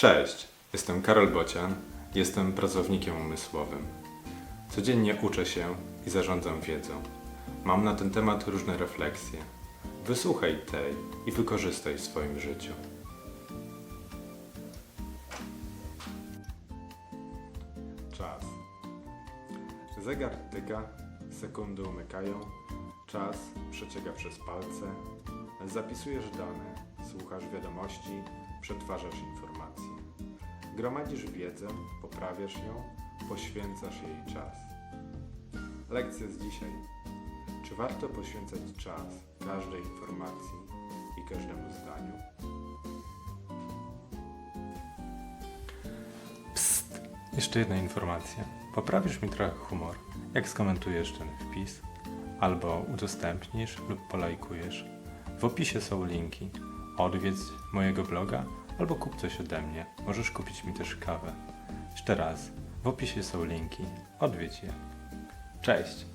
Cześć, jestem Karol Bocian, jestem pracownikiem umysłowym. Codziennie uczę się i zarządzam wiedzą. Mam na ten temat różne refleksje. Wysłuchaj tej i wykorzystaj w swoim życiu. Czas. Zegar tyka, sekundy umykają, czas przecieka przez palce, zapisujesz dane, słuchasz wiadomości, przetwarzasz informacje. Gromadzisz wiedzę, poprawiasz ją, poświęcasz jej czas. Lekcja z dzisiaj. Czy warto poświęcać czas każdej informacji i każdemu zdaniu? Psst! Jeszcze jedna informacja. Poprawisz mi trochę humor, jak skomentujesz ten wpis, albo udostępnisz lub polajkujesz. W opisie są linki. Odwiedź mojego bloga albo kup coś ode mnie. Możesz kupić mi też kawę. Jeszcze raz, w opisie są linki. Odwiedź je. Cześć!